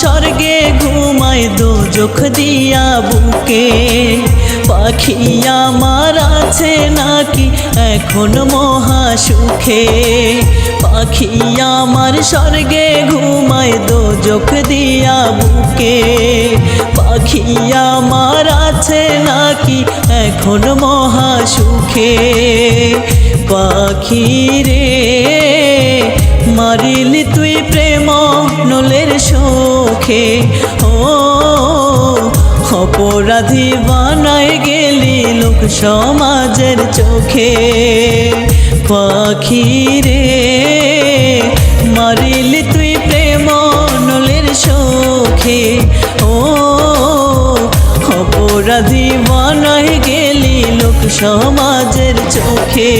স্বর্গে ঘুমায় দো চোখ দিয়া বুকে। পাখি আমার আছে নাকি এখন মহা সুখে? পাখি আমার স্বর্গে ঘুমায় দো চোখ দিয়া বুকে। পাখি আমার আছে নাকি এখন মহা সুখে? পাখি রে, মারিলি তুই প্রেম নলের শোখে ও, অপরাধী বানাই গেলি লোক সমাজের চোখে। পাখি রে, মারিলি তুই প্রেম নলের শোখে ও, অপরাধী বানাই গেলি লোক সমাজের চোখে।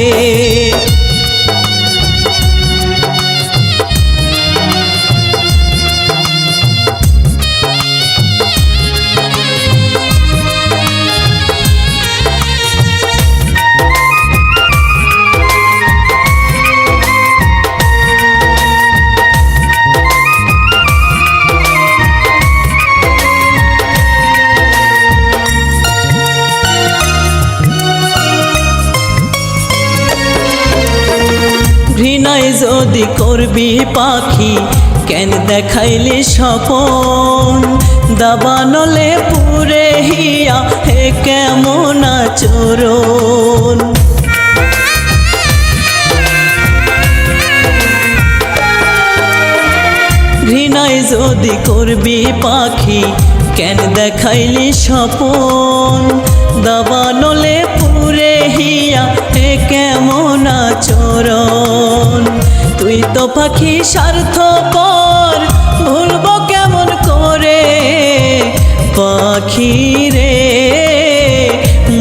ঘৃণায় যদি করবি পাখি, কেন দেখাইলি স্বপন? দাবানলে পুরে হিয়া, হে কেমন চোরন ঘৃণায় যদি করবি পাখি, কেন দেখাইলি স্বপন? দাবানলে পাখি স্বার্থ পর ভুলব কেমন করে? পাখি রে,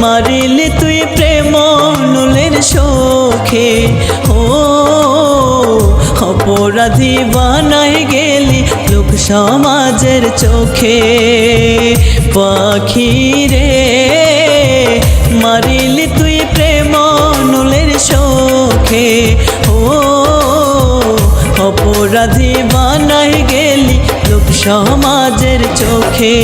মারিলি তুই প্রেম নুলের শোখে ও, অপরাধী বানাই গেলি লোক সমাজের চোখে। পাখি রে, মারিলি তুই প্রেম নুলের শোখে ও অপরাধী বানাই গেলি লোক সমাজের চোখে।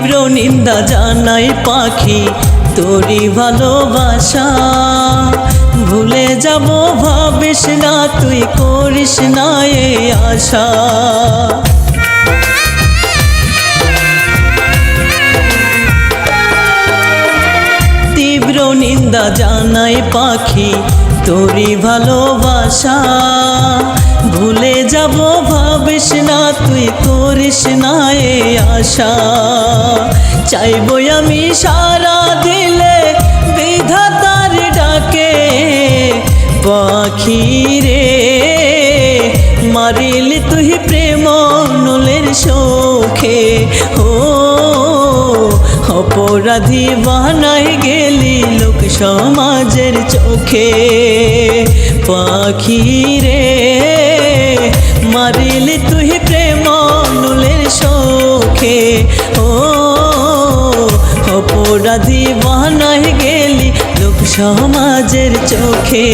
তীব্র নিন্দা জানাই পাখি তোরই ভালোবাসা। ভুলে যাব, ভাবিস না তুই, করিস না এ আশা। তীব্র নিন্দা জানাই পাখি তোরই ভালোবাসা। ভুলে যাব, ভাবিস না তুই, করিস না আশা চাইব আমি সারা দিলে বিধাতার ডাকে, পাখি রে, মারিলি তুই প্রেম নুলের শোখে ও, অপরাধী বানাই গেলি লোক সমাজের চোখে। পাখি রে, মারিলি তুই প্রেম ও অপরাধী বানাই গেলি লোক সমাজের চোখে।